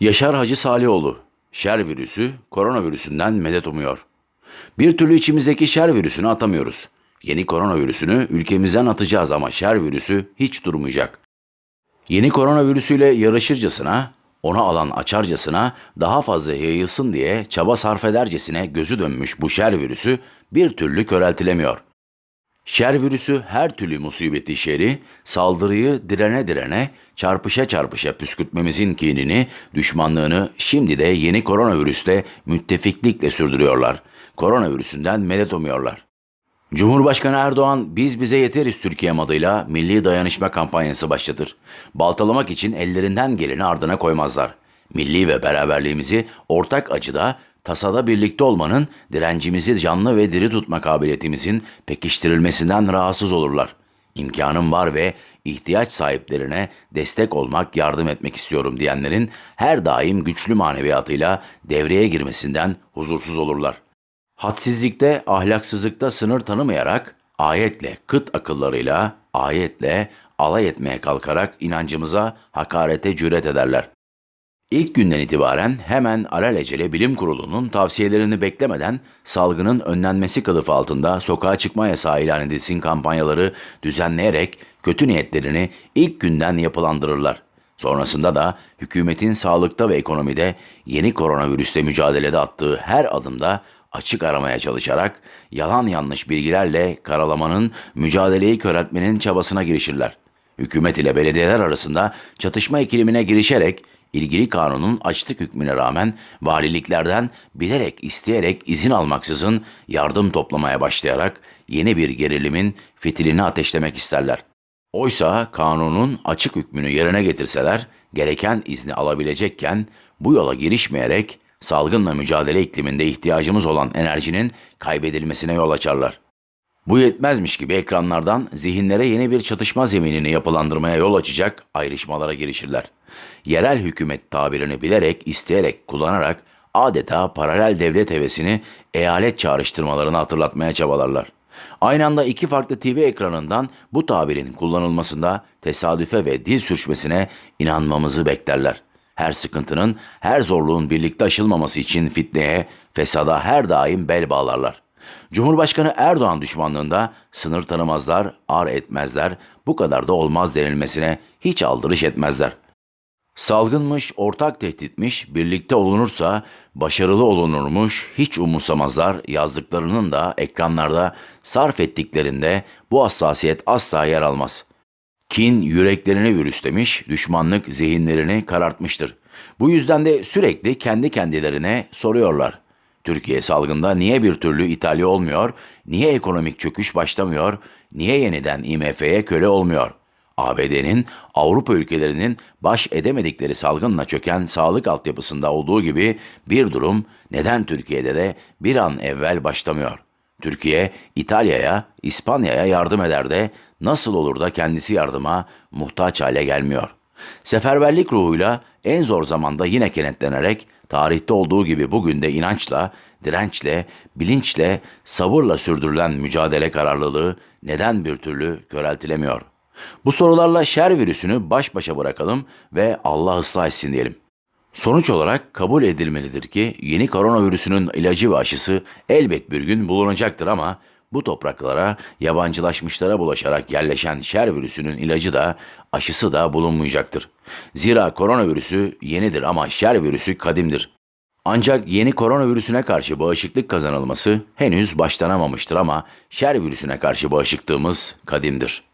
Yaşar Hacı Salihoğlu, şer virüsü koronavirüsünden medet umuyor. Bir türlü içimizdeki şer virüsünü atamıyoruz. Yeni koronavirüsünü ülkemizden atacağız ama şer virüsü hiç durmayacak. Yeni koronavirüsüyle yarışırcasına, ona alan açarcasına, daha fazla yayılsın diye çaba sarf edercesine gözü dönmüş bu şer virüsü bir türlü köreltilemiyor. Şer virüsü her türlü musibeti şeri, saldırıyı direne direne, çarpışa çarpışa püskürtmemizin kinini, düşmanlığını şimdi de yeni koronavirüste müttefiklikle sürdürüyorlar. Koronavirüsünden medet umuyorlar. Cumhurbaşkanı Erdoğan biz bize yeteriz Türkiye adıyla milli dayanışma kampanyası başlatır. Baltalamak için ellerinden geleni ardına koymazlar. Milli ve beraberliğimizi ortak acıda, tasada birlikte olmanın, direncimizi canlı ve diri tutma kabiliyetimizin pekiştirilmesinden rahatsız olurlar. İmkanım var ve ihtiyaç sahiplerine destek olmak, yardım etmek istiyorum diyenlerin her daim güçlü maneviyatıyla devreye girmesinden huzursuz olurlar. Hadsizlikte, ahlaksızlıkta sınır tanımayarak, ayetle, kıt akıllarıyla, ayetle alay etmeye kalkarak inancımıza hakarete cüret ederler. İlk günden itibaren hemen alelacele bilim kurulunun tavsiyelerini beklemeden salgının önlenmesi kılıfı altında sokağa çıkma yasağı ilan edilsin kampanyaları düzenleyerek kötü niyetlerini ilk günden yapılandırırlar. Sonrasında da hükümetin sağlıkta ve ekonomide yeni koronavirüsle mücadelede attığı her adımda açık aramaya çalışarak yalan yanlış bilgilerle karalamanın, mücadeleyi köreltmenin çabasına girişirler. Hükümet ile belediyeler arasında çatışma ikilimine girişerek ilgili kanunun açlık hükmüne rağmen valiliklerden bilerek isteyerek izin almaksızın yardım toplamaya başlayarak yeni bir gerilimin fitilini ateşlemek isterler. Oysa kanunun açık hükmünü yerine getirseler gereken izni alabilecekken bu yola girişmeyerek salgınla mücadele ikliminde ihtiyacımız olan enerjinin kaybedilmesine yol açarlar. Bu yetmezmiş gibi ekranlardan zihinlere yeni bir çatışma zeminini yapılandırmaya yol açacak ayrışmalara girişirler. Yerel hükümet tabirini bilerek, isteyerek, kullanarak adeta paralel devlet hevesini eyalet çağrıştırmalarını hatırlatmaya çabalarlar. Aynı anda iki farklı TV ekranından bu tabirin kullanılmasında tesadüfe ve dil sürçmesine inanmamızı beklerler. Her sıkıntının, her zorluğun birlikte aşılmaması için fitneye, fesada her daim bel bağlarlar. Cumhurbaşkanı Erdoğan düşmanlığında sınır tanımazlar, ar etmezler, bu kadar da olmaz denilmesine hiç aldırış etmezler. Salgınmış, ortak tehditmiş, birlikte olunursa başarılı olunurmuş, hiç umursamazlar yazdıklarının da ekranlarda sarf ettiklerinde bu hassasiyet asla yer almaz. Kin yüreklerini virüslemiş, düşmanlık zihinlerini karartmıştır. Bu yüzden de sürekli kendi kendilerine soruyorlar. Türkiye salgında niye bir türlü İtalya olmuyor, niye ekonomik çöküş başlamıyor, niye yeniden IMF'ye köle olmuyor? ABD'nin, Avrupa ülkelerinin baş edemedikleri salgınla çöken sağlık altyapısında olduğu gibi bir durum neden Türkiye'de de bir an evvel başlamıyor? Türkiye, İtalya'ya, İspanya'ya yardım eder de nasıl olur da kendisi yardıma muhtaç hale gelmiyor? Seferberlik ruhuyla en zor zamanda yine kenetlenerek tarihte olduğu gibi bugün de inançla, dirençle, bilinçle, sabırla sürdürülen mücadele kararlılığı neden bir türlü köreltilemiyor? Bu sorularla şer virüsünü baş başa bırakalım ve Allah ıslah etsin diyelim. Sonuç olarak kabul edilmelidir ki yeni koronavirüsünün ilacı ve aşısı elbet bir gün bulunacaktır ama bu topraklara yabancılaşmışlara bulaşarak yerleşen şer virüsünün ilacı da aşısı da bulunmayacaktır. Zira koronavirüsü yenidir ama şer virüsü kadimdir. Ancak yeni koronavirüsüne karşı bağışıklık kazanılması henüz başlanamamıştır ama şer virüsüne karşı bağışıklığımız kadimdir.